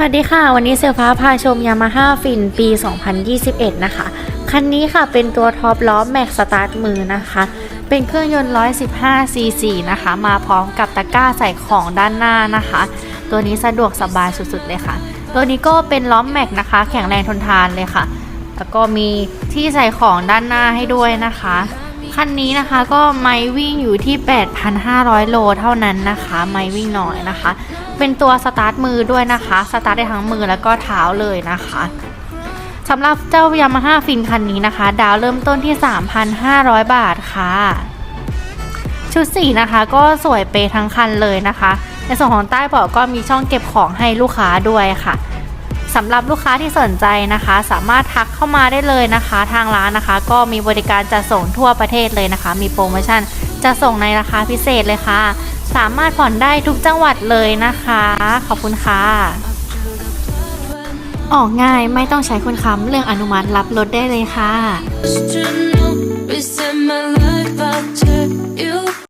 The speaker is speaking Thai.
สวัสดีค่ะ วันนี้เซลฟ้าพาชม Yamaha Fin ปี 2021 นะคะ คันนี้ค่ะเป็นตัวท็อปล้อแม็กสตาร์ทมือนะคะ เป็นเครื่องยนต์ 115 cc นะคะ มาพร้อมกับตะกร้าใส่ของด้านหน้านะคะ ตัวนี้สะดวกสบายสุดๆเลยค่ะ ตัวนี้ก็เป็นล้อแม็กนะคะ แข็งแรงทนทานเลยค่ะ แล้วก็มีที่ใส่ของด้านหน้าให้ด้วยนะคะ คันนี้นะคะก็ไม่วิ่งอยู่ที่ 8,500 โลเท่านั้นนะคะไม่วิ่งน้อยนะคะ เป็นตัวสตาร์ทมือด้วยนะคะ สตาร์ทได้ทั้งมือแล้วก็เท้าเลยนะคะสำหรับเจ้ายามาฮ่าฟินคันนี้นะคะ ดาวเริ่มต้นที่ 3,500 บาทค่ะ ชุดสีนะคะก็สวยเปทั้งคันเลยนะคะ ในส่วนของใต้เบาะก็มีช่องเก็บของให้ลูกค้าด้วยค่ะ สำหรับลูกค้าที่สนใจนะคะ สามารถทักเข้ามาได้เลยนะคะ ทางร้านนะคะ ก็มีบริการจัดส่งทั่วประเทศเลยนะคะ มีโปรโมชั่นจะส่งในราคาพิเศษเลยค่ะ สามารถผ่อนได้ทุกจังหวัดเลยนะคะ ขอบคุณค่ะออกง่ายไม่ต้องใช้คนค้ำเรื่องอนุมัติรับรถได้เลยค่ะ